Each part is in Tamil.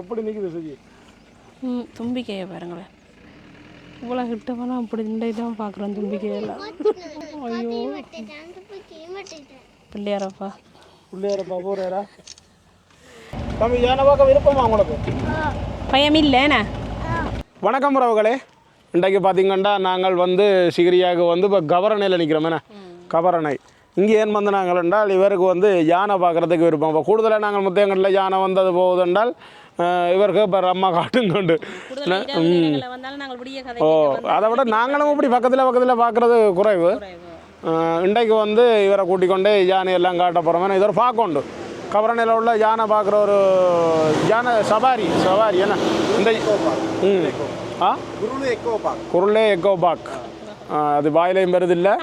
எப்படி நிற்குது சுஜி? ம் தும்பிக்கையை பாருங்களேன். இவ்வளோ கிட்ட போனால் அப்படி இந்த தான் பார்க்குறோம் தும்பிக்கையில் ஐயோ. பிள்ளையாரப்பா. பிள்ளையாரப்பா போறாரா? தம்பி யானை பார்க்க விருப்பமா உங்களுக்கு? பயம் இல்லைண்ணே வணக்கம் உறவுகளே. இன்றைக்கு பார்த்தீங்கன்னா நாங்கள் வந்து சிகிரியாவுக்கு வந்து இப்போ கவரணையில் நிற்கிறோம் என்ன? கவரணை. இங்கே ஏன் வந்து நாங்கள் என்றால் இவருக்கு வந்து யானை பார்க்குறதுக்கு விருப்பம். இப்போ கூடுதலாக நாங்கள் முத்தையங்கட்டில் யானை வந்தது போகுது என்றால் அஹ், இவருக்கு இப்போ அம்மா காட்டுங்கண்டு ஓ அதை விட நாங்களும் இப்படி பக்கத்தில் பக்கத்தில் பார்க்குறது குறைவு. இன்றைக்கு வந்து இவரை கூட்டிக் கொண்டு யானை எல்லாம் காட்ட போகிறோம் இது ஒரு பார்க்கொண்டு கவரணையில் உள்ள யானை பார்க்குற ஒரு யானை சவாரி சவாரி என்ன? இந்த ம். ஆ? குருளே எக்கோ பாக் அது வாயிலையும் வருது இல்லை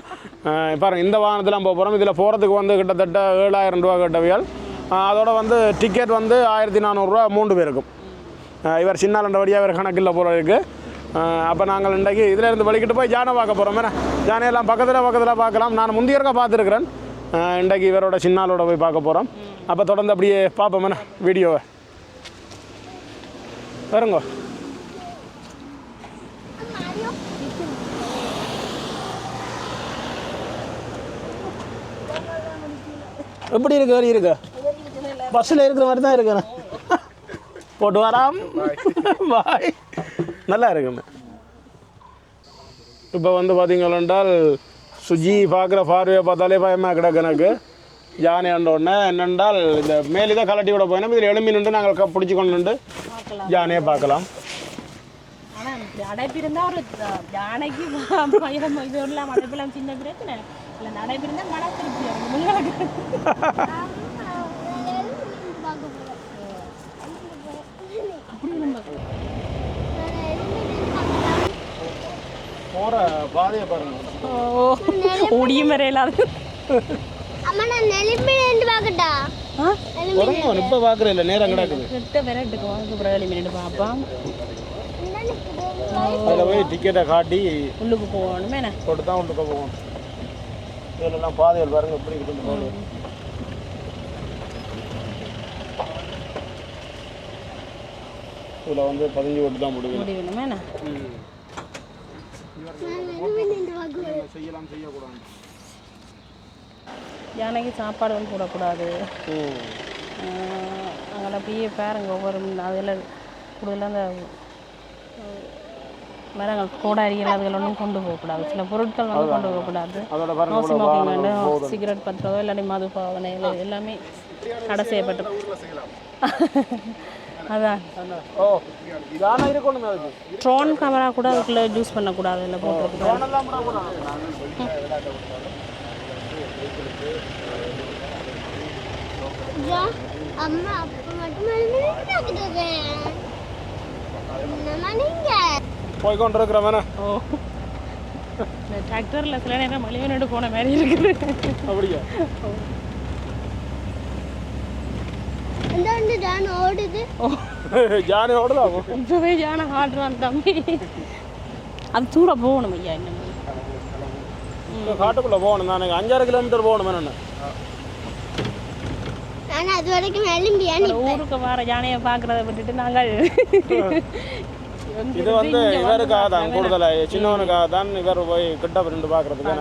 பாருங்க இந்த வாகனத்தில் போக போகிறோம் இதில் போகிறதுக்கு வந்து கிட்டத்தட்ட ஏழாயிரம் ரூபா கட்டவியல் அதோட வந்து டிக்கெட் வந்து ஆயிரத்தி நானூறுரூவா மூன்று பேருக்கும். அஹ் இவர் வழியாக இவர் கணக்கில் போகிற இருக்குது அப்போ நாங்கள் இன்றைக்கு இதில் இருந்து வலிக்கிட்டு போய் ஜானை பார்க்க போகிறோம் என்ன? ஜானையெல்லாம் பக்கத்தில் பக்கத்தில் பார்க்கலாம். நான் முந்தியருக்கா பார்த்துருக்குறேன். இன்றைக்கு இவரோட சின்னாலோட போய் பார்க்க போகிறோம் அப்போ தொடர்ந்து அப்படியே பார்ப்போம். என்ன? வீடியோவை வருங்க. எப்படி இருக்கு? வரி இருக்கு? பஸ்ஸில் இருக்கிற மாதிரி தான் இருக்கிறேன். போட்டு வராம். பாய். நல்லா இருக்குங்க. இப்போ வந்து பார்த்தீங்கள் என்றால் சுஜி பார்க்குற பார்வையை பார்த்தாலே பயமாக கிடக்கு எனக்கு. யானை உடனே என்னென்றால் இந்த மேலே கலட்டி விட போயினா இதில் எழும்பி நின்று நாங்கள் க- பிடிச்சி கொண்டு நின்று யானையை பார்க்கலாம். இருந்தால் ஒரு யானைக்கு சின்ன பிரச்சனை. இல்லை இருந்தால் மன திருப்தி போகிற பாதையை பாருங்கள் ஓ ஓடியும் வரையலாது அம்மா நான் பார்க்கட்டா? இப்போ இல்லை கிட்ட விரட்டுக்கு வாங்க பார்ப்போம். அதில் போய் டிக்கெட்டை காட்டி உள்ளுக்கு போகணுமே தான் உள்ளுக்க போவோம் இதெல்லாம் பாதைகள் பாருங்க எப்படி இருக்குது பாதை இதில் வந்து பதிஞ்சு ஓட்டு தான் முடியும் முடியணுமே என்ன? செய்யலாம் செய்யக்கூடாது யானைக்கு சாப்பாடு வந்து போடக்கூடாது. அங்கே அப்படியே பாருங்க ஒவ்வொரு அதில் கூடுதலாக அந்த மரங்கள் கோடாரிகள் அதுகள் ஒன்றும் கொண்டு போகக்கூடாது. சில பொருட்கள் வந்து கொண்டு போகக்கூடாது. அதோட பாருங்க நோ ஸ்மோக்கிங் வேண்டும் சிகரெட் பற்றுறதோ இல்லாட்டி மது பாவனை எல்லாமே தடை செய்யப்பட்டு அதான். ஓ யானை இருக்கணும் அதுக்கு. ட்ரோன் கேமரா கூட அதுக்குள்ளே யூஸ் பண்ணக்கூடாது இல்லை அம்மா அப்பா மட்டும் என்னம்மா நீங்க? போய் கொண்டு இருக்கிறவன ஓ. இந்த டிராக்டரில் சில நேரம் மலிவனோடு போன மாதிரி இருக்குது. அப்படியா? அந்த வந்து தான் ஓடுது ஜானி ஓடுதான் இப்போவே யானை ஆடுறான் தம்பி அது தூர போகணும் ஐயா இன்னும் காட்டுக்குள்ளே போகணும் நான் அஞ்சாறு கிலோமீட்டர் போகணும் என்ன நான் அது வரைக்கும் நெலிம்பியா ஒரு ஊருக்கு வர யானையை பார்க்கறத விட்டுட்டு நாங்கள் இது வந்து இவருக்காக தான் கூடுதலாக சின்னவனுக்காக தான் இவர் போய் கிட்ட ரெண்டு பார்க்கறதுக்கு.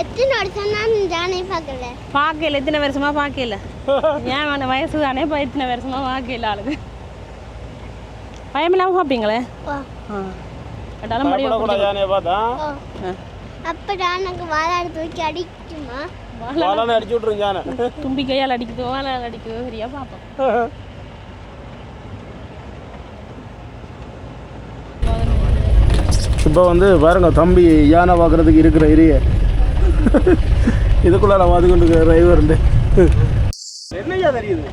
எத்தனை வருஷம் நான் ஜானை பார்க்கல? பார்க்கல. எத்தனை வருஷமா பார்க்கல? ஏன் அந்த வயசு தானே இப்போ எத்தனை வருஷமா பார்க்கல ஆளுது பயமில்லாம ஆ. கட்டாலும் மடி அப்போ எனக்கு வாழாடு தூக்கி அடிக்குமா? அடிச்சு விட்ருங்க யானை. தும்பி கையால் அடிக்குதோ வாழால் அடிக்குதோ சரியா பார்ப்போம். இப்போ வந்து பாருங்க தம்பி யானை பார்க்குறதுக்கு இருக்கிற ஏரிய இதுக்குள்ளார வாது கொண்டு டிரைவர் என்னையா தெரியுது?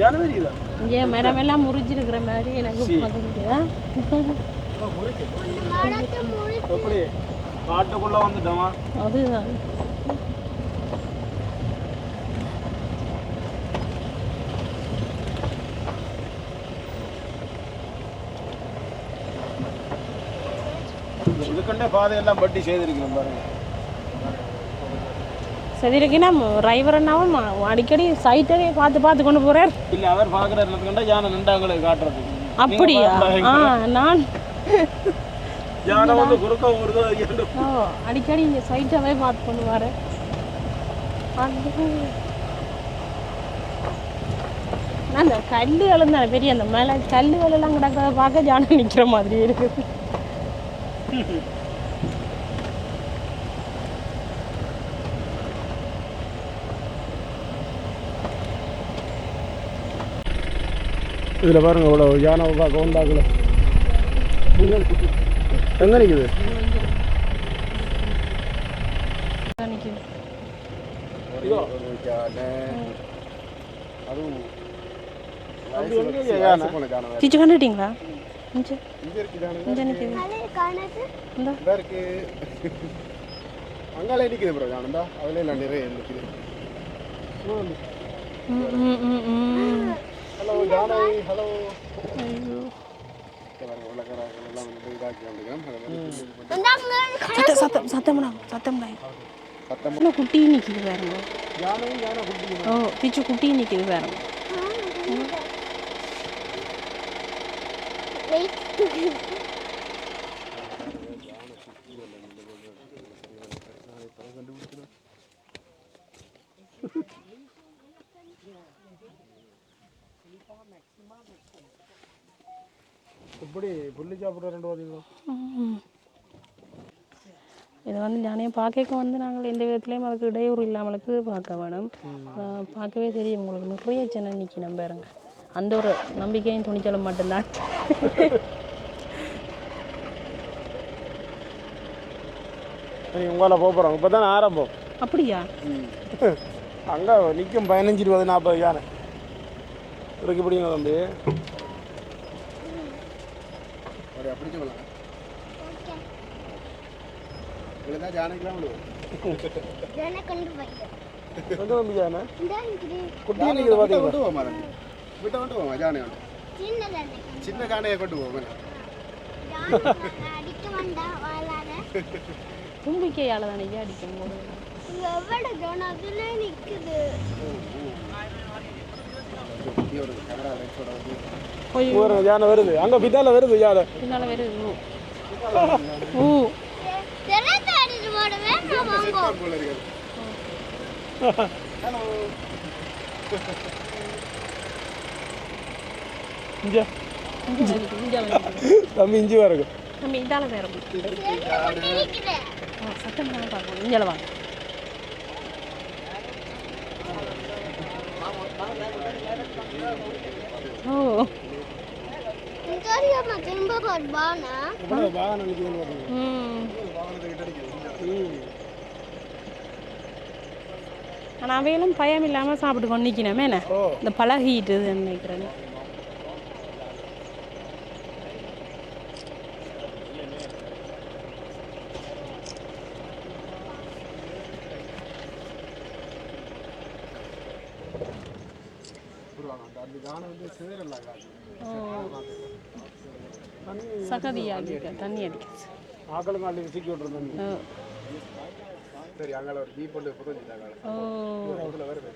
யானை தெரியுதா இங்கே மரம் எல்லாம் முறிஞ்சிருக்கிற மாதிரி எனக்கு காட்டுக்குள்ள வந்துட்டோமா? அதுதான். இதுக்கண்டே பாதையெல்லாம் பட்டி செய்திருக்கணும் பாருங்க. செதிலுக்குன்னா டிரைவர் என்னாவும் அடிக்கடி சைட்டவே பார்த்து பார்த்து கொண்டு போகிறார் இல்லை அவர் பார்க்குற இடத்துக்கு யானை நின்றாங்களுக்கு காட்டுறதுக்கு. அப்படியா? ஆ நான் யானை வந்து குறுக்க ஓ அடிக்கடி இங்கே சைட்டாவே பார்த்து கொண்டு வர. அந்த. கல்லுகளும் தான் பெரிய அந்த மேலே கல்லுகள் எல்லாம் கிடக்கிறத பார்க்க ஜானம் நிற்கிற மாதிரி இருக்குது இதில் பாருங்க இவ்வளோ யானை பார்க்க வந்தாக்குல எங்கே நிற்குது டீச்சு கண்டுட்டீங்களா? அங்காலே நிற்குது ப்ரோ ஆனந்தா அதுல நிறைய நிற்குது ஹலோ ஜானை ஹலோ சத்தம் சத்தம் சத்தம் இன்னும் குட்டி நிற்கிது பாருங்க ஓ பிச்சு குட்டி நிற்கிது பாருங்க வெயிட் இப்படி சாப்பிட்ற ரெண்டு பார்த்தீங்களா. இது வந்து ஜானியை பார்க்க வந்து நாங்கள் எந்த விதத்துலேயும் அதுக்கு இடையூறு இல்லாமலுக்கு பார்க்க வேணும். பார்க்கவே தெரியும். உங்களுக்கு நிறைய ஜனம் நிற்கணும் பாருங்க. அந்த ஒரு நம்பிக்கையும் துணிச்சலும் மட்டும்தான். உங்களால் போக போகிறோம் இப்போ தானே ஆரம்பம். அப்படியா? அங்கே நிற்கும் பதினஞ்சு இருபது நாற்பது யானை. இருக்கு பிடிங்க தம்பி. அப்படியே பிடிச்சு கொள்ளலாம் இவ்வளோதான் ஜானைக்கெல்லாம் விழுவோம் ஜன? கொண்டு இருக்குது குட்டி நிற்குது பார்த்தீங்களா கொண்டு மரம் விட்ட கொண்டு போவோம் ஜானை சின்ன ஜானையை கொண்டு போவோம் ஜான அடிக்க வேண்டாம் வாழாத. தும்பிக்கையால் தானே அடிக்கும் போது எவ்வளோ ஜனம் அதுல நிக்குது. ஒரு கேமரா லைட்ஸோட வந்து ஐயோ ஒரு யானை வருது. அங்கே பித்தால வருது யானை. பின்னால் வேறு ஊ. தம்பி இஞ்சி வருங்க நம்ம இதால் வேறு சத்தம் பார்க்கணும் இங்கே வாங்க ஓ. தெரியாம திரும்ப போடுவானா இப்போ வாகனம் நிற்குதுன்னு பார்த்தீங்க ம் வாகனத்தை கிட்ட அடிக்குது ம் ஆனால் அவையெல்லாம் பயம் இல்லாமல் சாப்பிட்டு கொண்டு நிற்கணுமே என்ன இந்த பழகிட்டு நினைக்கிறேன். அந்த ஜானை வந்து சிதறலாம் அடிக்க தண்ணி அடிக்குது ஆக்களும் அள்ளி சிக்கி விட்ரு தம்பி ஓ. சரி அங்கே ஒரு ஜீப் வந்து புரிஞ்சுட்டாங்க ஓ அதில் வருது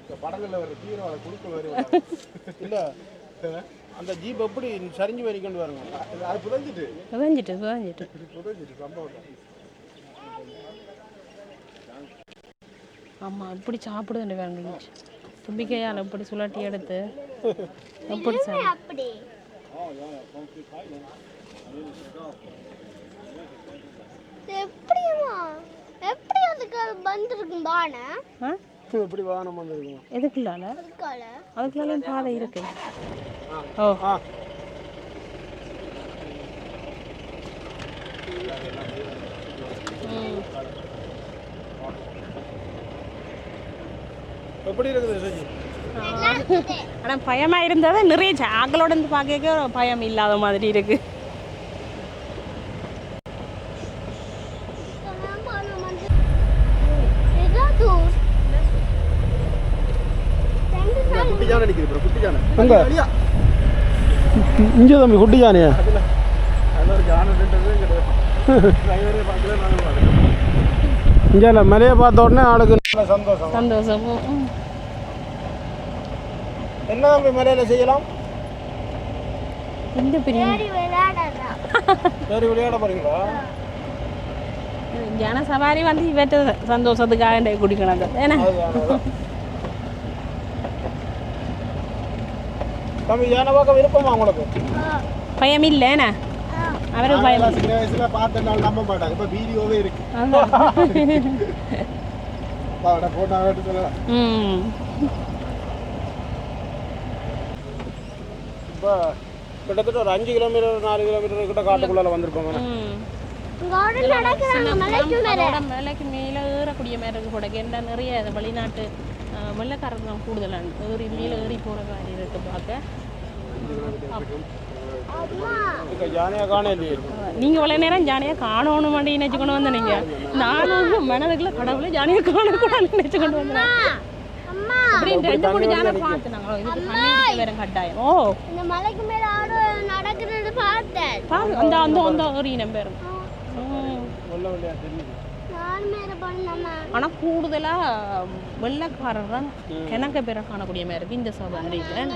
இந்த படங்களில் வர தீவிரவாத குழுக்கள் வருவாங்க இல்லை அந்த ஜீப் எப்படி சரிஞ்சு வரைக்கொண்டு வருங்க அது புதஞ்சிட்டு புதஞ்சிட்டு புதஞ்சிட்டு புதஞ்சிட்டு சம்பவம் ஆமாம் இப்படி சாப்பிடுது வேணும் தும்பிக்கையால் இப்படி சுழட்டி எடுத்து எப்படி சார் அப்படி எப்படியுமா எப்படி அதுக்கு வந்திருக்கும் பானை? எப்படி வாகனம் வந்துருக்குங்க எதுக்குள்ளால? அதுக்குள்ளால பாதை இருக்கு. ஓ. எப்படி இருக்குது சஜி? ஆனால் பயமாக இருந்தது நிறைய ஆக்களோட இருந்து பார்க்க பயம் இல்லாத மாதிரி இருக்கு. இங்கே தம்பி குட்டி ஜானியா? இங்கே இல்லை மலையை பார்த்த உடனே ஆளுக்கு சந்தோஷம். சந்தோஷம். என்ன மலையில செய்யலாம்? இந்த பெரிய சரி விளையாட போறீங்களா? ஜன சவாரி வந்து இவற்ற சந்தோஷத்துக்காக குடிக்கணும் ஏன்னா? அதுதான், அதுதான். தம்பி யானை பார்க்க விருப்பமா உங்களுக்கு? பயம் சின்ன வயசுல பார்த்தனால நம்ப மாட்டாங்க. இப்ப வீடியோவே இருக்கு. சொல்லலாம் ம். இப்போ கிட்டத்தட்ட ஒரு அஞ்சு கிலோமீட்டர் நாலு கிலோமீட்டர் கிட்ட காட்டுக்குள்ளால வந்திருப்போங்க மலைக்கு மேல? ஏறக்கூடிய மாதிரி இருக்கு கூட என்ன நிறைய இந்த வெளிநாட்டு வெள்ளைக்காரங்க கூடுதலாக ஏறி மேலே ஏறி போகிற மாதிரி இருக்கு பார்க்க. நீங்க இவ்வளவு நேரம் ஜானியா காணணும் மாட்டி நினைச்சு கொண்டு வந்த நீங்க நானும் மனதுக்குள்ள கடவுளை ஜானியா காணக்கூடாதுன்னு நினைச்சு கொண்டு வந்தேன். அம்மா. அப்படி ரெண்டு மூணு ஜானை பார்த்து நாங்க வேற கட்டாயம். ஓ. இந்த மலைக்கு மேல ஆடு நடக்கிறது பார்த்தேன். பாரு அந்த அந்த அந்த மேல பண்ணம்மா ஆனா கூடுதலா வெள்ளைக்காரர் தான் கிணக்க பேரை காணக்கூடிய மாதிரி இருக்கு இந்த சவாரியில்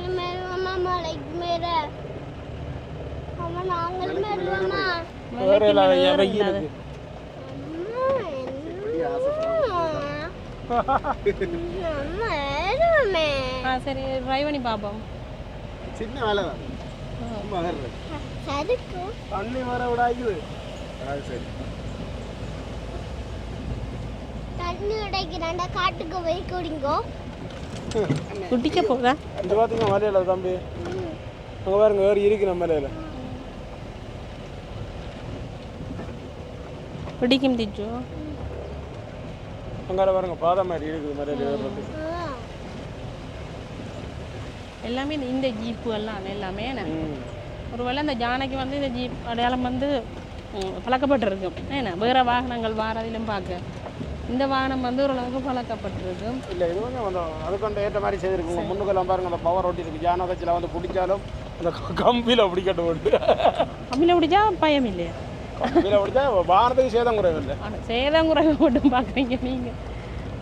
ஆ சரி ட்ரை பண்ணி பார்ப்போம் சின்ன வேலை தான். சும்மா வர்றது சதுக்கு தண்ணி வர விடாது அது சரி. தண்ணி உடைக்கிறாண்டா காட்டுக்கு போய் குடிங்கோ. குட்டிக்க போதா இந்த பார்த்தீங்க மலையில தம்பி. அங்கே பாருங்க ஏறி இருக்கு நம்ம மலையில. பிடிக்கும் திச்சு அங்கே பாருங்க பாதை மாதிரி இருக்குது ஏறுறது எல்லாமே இந்த- ஜீப்பு எல்லாம் எல்லாமே. ஒருவேளை இந்த ஜானைக்கு வந்து இந்த ஜீப் அடையாளம் வந்து பழக்கப்பட்டிருக்கும் ஏன்னா வேற வாகனங்கள் வாரதிலும் பார்க்க. இந்த வாகனம் வந்து ஓரளவுக்கு பழக்கப்பட்டிருக்கும் இல்லை இது வந்து அதுக்கு ஏற்ற மாதிரி செய்திருக்குங்க முன்னுக்கெல்லாம் பாருங்க அந்த பவர் ஓட்டி இருக்கு ஜான கட்சியில் வந்து பிடிச்சாலும் அந்த கம்பியில் பிடிக்கட்டு உண்டு தமிழை பிடிச்சா பயம் இல்லையா பிடிச்சா வாரத்துக்கு சேதம் குறைவு இல்லை சேதம் குறைவு மட்டும் பார்க்குறீங்க நீங்கள்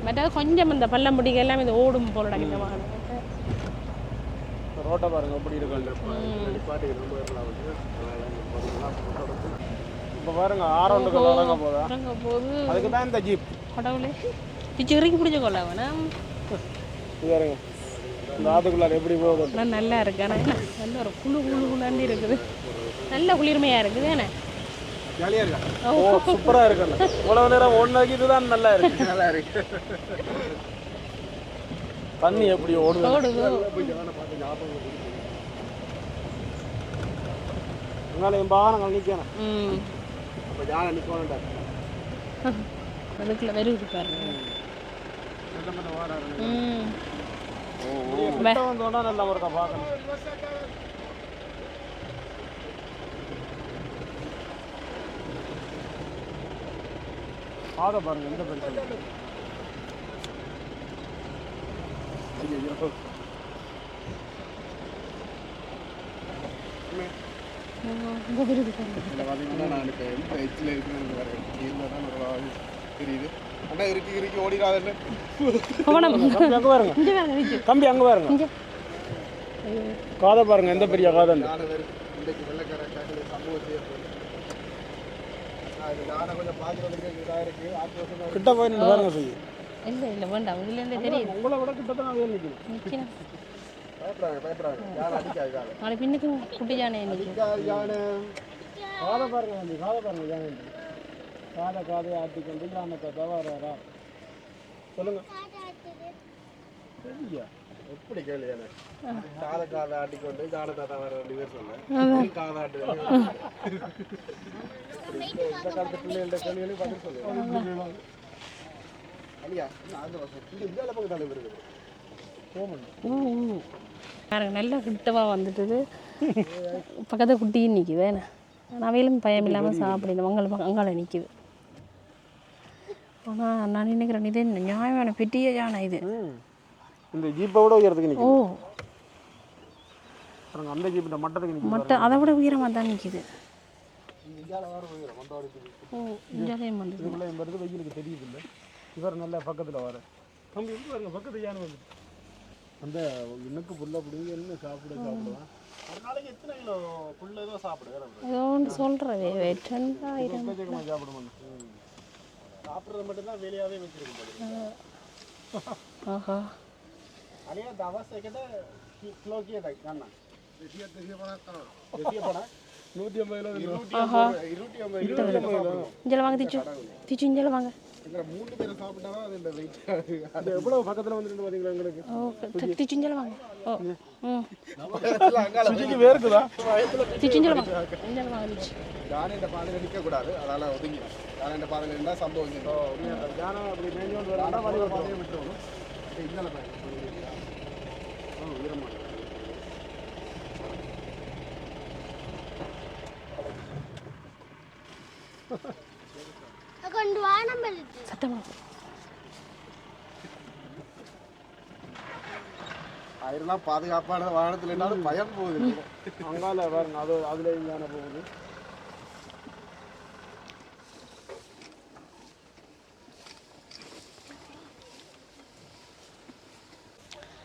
மற்றது கொஞ்சம் இந்த பள்ளம் பிடிக்க எல்லாம் இது ஓடும் போலடா இந்த வாகனம். ரோட்டை பாருங்க எப்படி இருக்கு. பாட்டுக்கு ரொம்ப வரலாம் வந்து இப்போ பாருங்க ஆரண்டுக்கு நடங்க போதா? போது அதுக்கு தான் இந்த ஜீப். கடவுளே. பிச்சு இறக்கி பிடிச்ச கொள்ள வேணாம் பாருங்க இந்த ஆத்துக்குள்ளார எப்படி போகுது? நல்லா இருக்கு ஆனால் நல்ல ஒரு குழு குழு குளாண்டி இருக்குது. நல்ல குளிர்மையாக இருக்குது என்ன ஜாலியா இருக்கா? ஓ சூப்பராக இருக்குண்ணா இவ்வளவு நேரம் ஒன்றாக்கி இதுதான் நல்லா இருக்கு. நல்லா இருக்கு. தண்ணி எப்படி ஓடுது. அதனால என் வாகனங்கள் நிற்கணும் அப்ப ஜானை நிக்கணும்டா. அதுக்குள்ள வெறும் பாருங்க. ம். கிட்ட வந்தோன்னா நல்லா ஒருக்கா பார்க்கணும் பாதை பாருங்க எந்த பெருசு ஐயோ இந்த விருது பாருங்க இதில் பார்த்தீங்கன்னா நான் இப்போ எந்த எச்சில் இருக்குன்னு வரேன் கீழே தான் ஒரு தெரியுது அண்ணா அங்கே பாருங்க. பாருங்க விஜு கம்பி அங்கே பாருங்க. காதை பாருங்க எந்த பெரிய காதை கிட்ட போய் நின்று பாருங்க சொல்லி இல்லை இல்லை வேண்டாம். இதுலேருந்து தெரியுது. உங்களை விட கிட்ட தான் வேலை நிற்குது நிற்கிறேன் ஜானை நாளை பின்னுக்கு குட்டி ஜானே நிற்கும் அடிக்காது ஜானை காதை பாருங்க தம்பி காதை பாருங்க ஜானி காதை காதை ஆட்டிக்கொண்டு ஜானத்தை தவறாரா? சொல்லுங்க. சரியா எப்படி கேள்வி ஜானை காதை காதை ஆட்டிக்கொண்டு ஜானை தாத்தா வர ரெண்டு பேர் சொன்னேன். காதை ஆட்டு இந்த காலத்து பிள்ளைகளோட கேள்விகளும் பதில் சொல்லு. ஐயா அந்த வருஷம் இந்த பக்கம் தலைவர் இருக்குது. பாருங்க நல்லா கிட்டவா வந்துட்டுது. பக்கத்தில் குட்டியும் நிற்குது என்ன? அவையிலும் பயம் இல்லாமல் சாப்பிடணும் அங்கே அங்கால நிற்குது ஆனால் நான் நினைக்கிறேன் இது நியாயமான பெட்டிய யானை இது? இந்த ஜீப்பை விட உயரத்துக்கு ஓ. நிற்கும் பாருங்க அந்த ஜீப் இந்த மட்டத்துக்கு நிற்கும் மட்டும் அதை விட உயரமாக தான் நிற்குது ஓ இஞ்சாலையும் வந்து இதுக்குள்ளே வருது வெயிலுக்கு தெரியுது இல்லை இவர் நல்ல பக்கத்தில் வர தம்பி இங்க பாருங்க பக்கத்து யானை வந்து. அந்த இன்னுக்கு புல்ல பிடிங்க என்ன சாப்பிட சாப்பிடுவான் ஒரு நாளைக்கு எத்தனை கிலோ புல்லு ஏதோ சாப்பிடுவேன் ஏதோ ஒன்று கொஞ்சமாக சாப்பிடுவோம் சாப்பிட்றது மட்டும்தான் வெளியாகவே வச்சிருக்கும் ஆஹா. நூற்றி ஐம்பது கிலோ இருநூற்றி ஐம்பது இருநூற்றி ஐம்பது வாங்க திச்சு திச்சு வாங்க மூணு பேரை சாப்பிட்டாதான் அது இந்த வெயிட் அது எவ்வளோ பக்கத்தில் வந்துட்டு பார்த்தீங்களா எங்களுக்கு ஓ திச்சு இஞ்சல வாங்க ஓ சுஜிக்கு வேர்க்குதா திச்சு இஞ்சல வாங்க இஞ்சல வாங்க இந்த பாதையில் நிற்கக்கூடாது அதனால ஒதுங்கி யானை இந்த பாதையில் இருந்தால் சம்பவம் யானை அப்படி மேஞ்சு கொண்டு யானை வரா பாதையை விட்டுருவோம் கொண்டு சத்தமா பாதுகாப்பான வாகனத்தில் என்னாலும் பயம் போகுது. அங்கால பாருங்க அது அதுல யானை போகுது.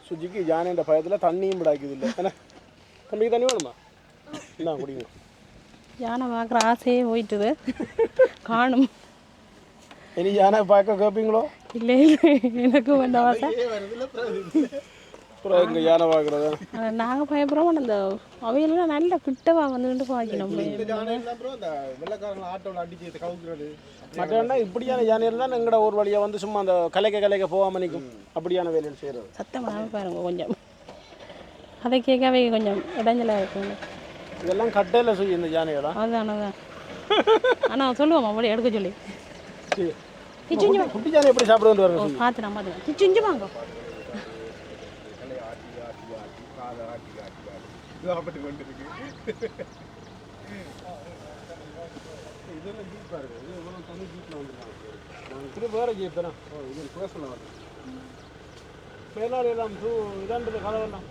சுஜிக்கு யானைன்ற பயத்தில் தண்ணியும் விடாக்குது இல்லை. ஏன்னா தம்பிக்கு தண்ணி வேணுமா? என்ன குடிக்கணும் யானை பார்க்குற ஆசையே போயிட்டுது. காணும். இனி யானை பார்க்க கேட்பீங்களோ இல்லை இல்லை. எனக்கு வேண்டாம் ஆசை அப்புறம் இங்கே யானை பார்க்குறது? நாங்கள் பயப்படுறோம் அந்த அவையெல்லாம் நல்ல கிட்டவா வந்துட்டு பார்க்கணும் மற்றவன்னா இப்படியான யானைகள் தான் எங்கட ஒரு வழியாக வந்து சும்மா அந்த கலைக்க கலைக்க போகாம நிற்கும் அப்படியான வேலையில் செய்கிறது சத்தமாக பாருங்க கொஞ்சம். அதை கேட்கவே கொஞ்சம். இடைஞ்சலாக இருக்குங்க இதெல்லாம் கட்டையில் செய்யும் இந்த யானையெல்லாம் அதான் அதான். ஆனால் சொல்லுவோம் அப்படி எடுக்க சொல்லி. கிச்சிஞ்சு குட்டி- யானை எப்படி சாப்பிடுன்னு பாருங்க சுஜி. பார்த்து நான் பார்த்து கிச்சிஞ்சு வாங்க. சாப்பிட்டு கொண்டு இருக்கு இதெல்லாம் ஜீப் பாருங்க இது எவ்வளோ தனி ஜீப்பில் வந்துருக்காங்க இது வேறு ஜீப் தானே? ஓ இது பேசல வருது மேலாடி எல்லாம் தூ இதான்றது கதவெல்லாம்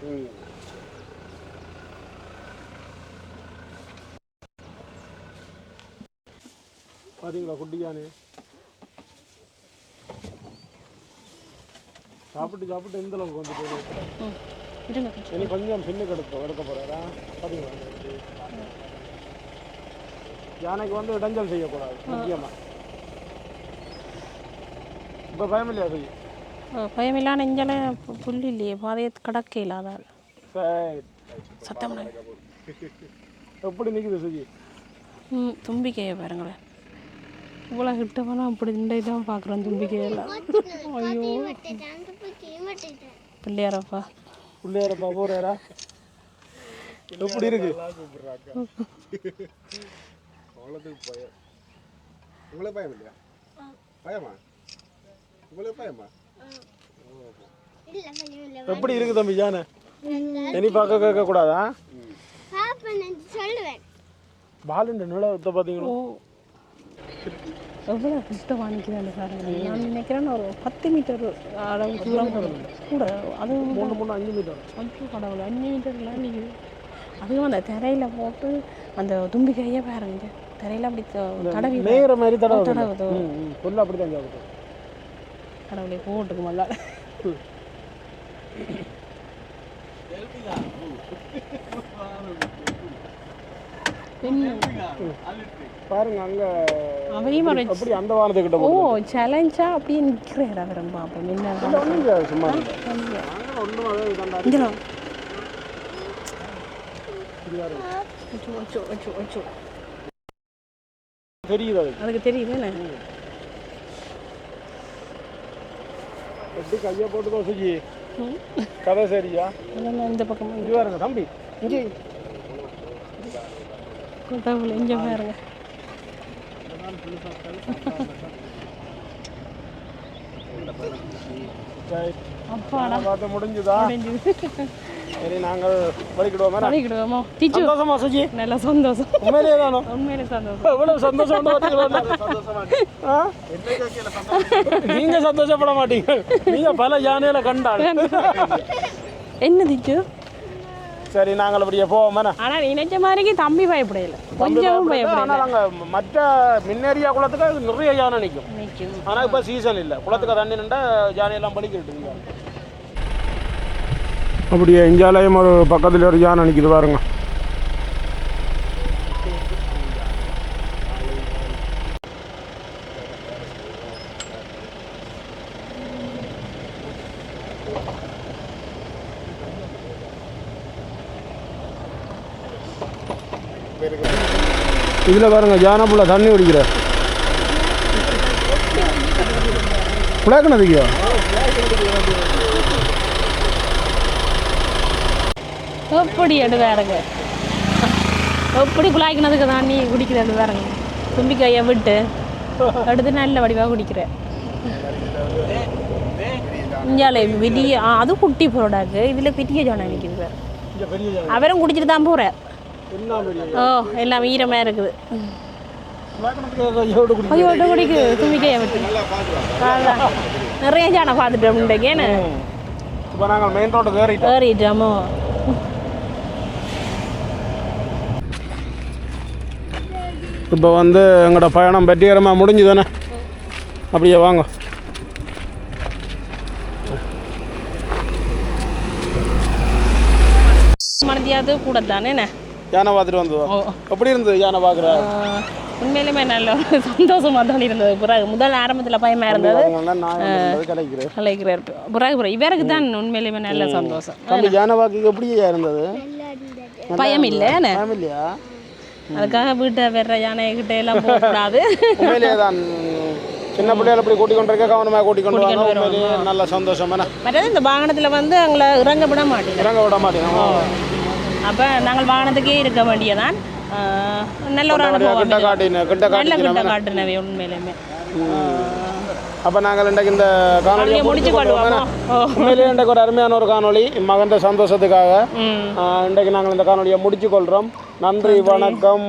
பார்த்தீங்களா குட்டி யானை சாப்பிட்டு சாப்பிட்டு எந்த அளவுக்கு வந்துட்டு இனி கொஞ்சம் பின்னுக்கு எடுக்க எடுக்க போகிறாரா பார்த்தீங்களா யானைக்கு வந்து இடைஞ்சல் செய்யக்கூடாது முக்கியமாக இப்போ பயம் இல்லையா செய்ய பயமில்லாத நெஞ்சால பு- புல் இல்லையே பாதையை கடக்க இல்லாதால் சரி. சத்தம் எப்படி நிற்குது சுஜி? ம் தும்பிக்கையை பாருங்களேன். இவ்வளோ கிட்ட போனால் அப்படி இந்த இதான் பார்க்குறோம் தும்பிக்கையெல்லாம். ஐயோ. பிள்ளையாரப்பா. பிள்ளையாரப்பா போறாரா? எப்படி இருக்கு? அவ்வளோத்துக்கு பயம். இல்லையா பயமா உங்களுக்கு பயமா? இல்ல பயம்? இல்ல எப்படி இருக்கு தம்பி யானை? இனி பார்க்க கேட்க கூடாதா பாலுண்ட நிலத்தை பார்த்தீங்களா? எவ்வளோ கிட்ட வாங்கிக்கிறாங்க பாருங்க நான் நினைக்கிறேன் ஒரு பத்து மீட்டர் அளவு தூரம் கூட. அது மூணு மூணு அஞ்சு மீட்டர். ஐயோ கடவுள் அஞ்சு மீட்டர்லாம் நிற்குது அதுவும் அந்த திரையில போட்டு அந்த தும்பிக்கையே பாருங்க. திரையில அப்படி தடவி நேர மாதிரி தடவை தடவுதோ. சொல்ல அப்படி தான் சாப்பிட்டு கடவுளை போட்டுக்கு மல்லாட பாருங்க அங்க அவையும் ஒரு அப்படி அந்த வானத்துக்கிட்ட ஓ போகுது சேலஞ்சா அப்படியே நிற்கிறார் அவர் பாப்போம் என்ன இல்ல, ஒண்ணும் இல்ல, சும்மா இங்கே தெரியாது. அதுக்கு தெரியுது எப்படி கையை போட்டுக்கோ சுஜி ம். கதை சரியா? இந்த பக்கமாக இங்கே தம்பி. இங்கே. கடவுள் இங்கே பாருங்க. முடிஞ்சுதா? சரி நாங்கள் வலிக்கிடுவோம் பண்ணிக்கிடுவோமோ திச்சு. சந்தோஷமா சுஜி? நல்ல சந்தோஷம். உண்மையிலேயே தானோ? உண்மையிலே சந்தோஷம். எவ்வளவு சந்தோஷம்? நீங்க சந்தோஷப்பட மாட்டீங்க. நீங்க பல யானையில கண்டாள். என்ன திச்சு? சரி நாங்கள் அப்படியே போவோம்? ஆனா நினைச்ச மாதிரிக்கு தம்பி பயப்படையில. கொஞ்சமும் பயப்படையில ஆனால் நாங்கள் மற்ற மின்னேரியா குளத்துக்கு நிறைய யானை நிற்கும் ஆனால் இப்போ சீசன் இல்லை. குளத்துக்கு தண்ணி நின்றா யானையெல்லாம் பலிக்கிட்டு அப்படியே இஞ்சாலயம் ஒரு பக்கத்தில் ஒரு யானை நிற்கிது பாருங்க. இதில் பாருங்க யானை புள்ள தண்ணி குடிக்கிற. குழாக்கினதுக்கோ எப்படி எடு வேறங்க எப்படி குழாய்க்கினதுக்கு தான் நீ குடிக்கிறது வேறங்க தும்பிக்கையை விட்டு எடுத்து நல்ல வடிவாக குடிக்கிறேன் விடிய ஆ, அது குட்டி போடாக்கு இதில் பெரிய ஜானம் நிற்கிது பெரிய அவரும் குடிச்சிட்டு தான் போகிறார் பெரிய ஓ எல்லாம் ஈரமாக இருக்குது. ஐயோ விட்டு குடிக்கு தும்பிக்கையை விட்டு. நிறைய ஜானம் பார்த்துட்டோம் இன்றைக்கு ஏன்னு? இப்போ நாங்கள் மெயின் ரோட்டுக்கு ஏறிட்டோம். ஏறிட்டோமோ? இப்போ வந்து எங்களோட பயணம் வெற்றிகரமாக முடிஞ்சுதானே அப்படியே வாங்க. மனதியாவது கூட தானே என்ன யானை பார்த்துட்டு வந்ததோ? எப்படி இருந்தது யானை பார்க்குற? உண்மையிலுமே நல்ல சந்தோஷமா தான் இருந்தது. பிறகு முதல் ஆரம்பத்தில் பயமா இருந்தது. கலைக்கிறார் பிறகு பிறகு இவருக்கு தான் உண்மையிலுமே நல்ல சந்தோஷம். யானை பார்க்க எப்படியா இருந்தது? பயம் இல்லை அதுக்காக வீட்டை வேற யானை கிட்ட எல்லாம் போகக்கூடாது. சின்ன பிள்ளைகள் இப்படி கூட்டிக் கொண்டு இருக்க கவனமாக கூட்டிக் கொண்டு நல்ல சந்தோஷம் என்ன? மற்றது இந்த வாகனத்தில் வந்து எங்களை இறங்க விட மாட்டேங்க இறங்க விட மாட்டேங்க அப்போ நாங்கள் வாகனத்துக்கே இருக்க வேண்டியதான் நல்ல ஒரு அனுபவம் நல்ல காட்டி கிட்ட காட்டுனவே உண்மையிலுமே அப்போ நாங்கள் இன்றைக்கு இந்த காணொலியை முடிச்சு கொள்வோமா உண்மையிலேயே இன்றைக்கு ஒரு அருமையான ஒரு காணொளி மகன்ற சந்தோஷத்துக்காக இன்றைக்கு நாங்கள் இந்த காணொலியை முடிச்சு கொள்கிறோம் நன்றி வணக்கம்